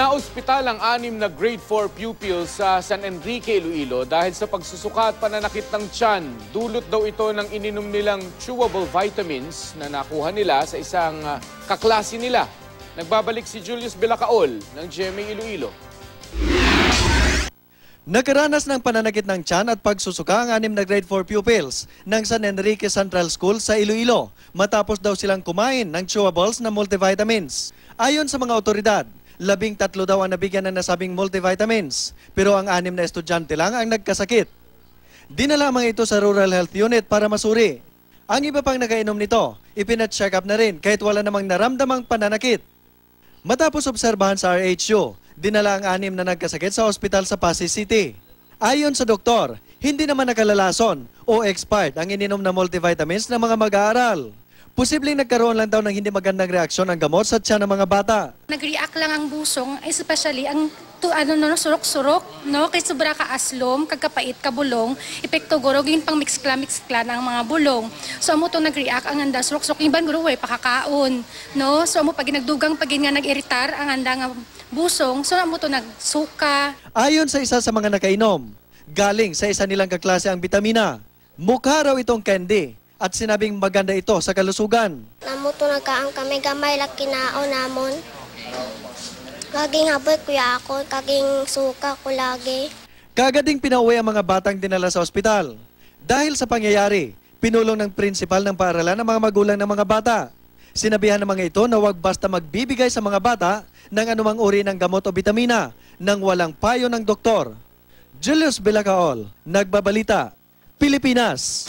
Naospital ang anim na grade 4 pupils sa San Enrique, Iloilo dahil sa pagsusuka at pananakit ng tiyan. Dulot daw ito ng ininom nilang chewable vitamins na nakuha nila sa isang ah, kaklase nila. Nagbabalik si Julius Bilacaol ng GMA Iloilo. Nakaranas ng pananakit ng tiyan at pagsusuka ang anim na grade 4 pupils ng San Enrique Central School sa Iloilo matapos daw silang kumain ng chewables na multivitamins. Ayon sa mga otoridad, labing tatlo daw ang nabigyan ng nasabing multivitamins pero ang anim na estudyante lang ang nagkasakit. Dinala mga ito sa Rural Health Unit para masuri. Ang iba pang nakainom nito, ipinacheck up na rin kahit wala namang naramdamang pananakit. Matapos obserbahan sa RHU, dinala ang anim na nagkasakit sa ospital sa Pasay City. Ayon sa doktor, hindi naman nakalalason o expired ang ininom na multivitamins ng mga mag-aaral. Posibleng nagkaroon lang daw ng hindi magandang reaksyon ng gamot sa tiyan ng mga bata. Nag-react lang ang busong, especially ang to, ano, no, surok-surok, no? Kay sobra ka aslom, kagkapait ka bulong, epekto guro, yun pang mix-kla-mix-kla ng mga bulong. So, amo to nag-react, ang anda surok-surok, yung ban guro, way, pakakaon, no? So, amo pag nagdugang, pag nga nag-iritar, ang anda nga busong, so, amo to nagsuka, Ayon sa isa sa mga nakainom, galing sa isa nilang kaklase ang bitamina. Mukha raw itong candy at sinabing maganda ito sa kalusugan. Namuto na ka ang kami gamay laki na namon. Laging haboy kuya ako, kaging suka ko lagi. Kagading pinauwi ang mga batang dinala sa ospital. Dahil sa pangyayari, pinulong ng prinsipal ng paaralan ang mga magulang ng mga bata. Sinabihan ng mga ito na huwag basta magbibigay sa mga bata ng anumang uri ng gamot o bitamina nang walang payo ng doktor. Julius Bilacaol, Nagbabalita, Pilipinas.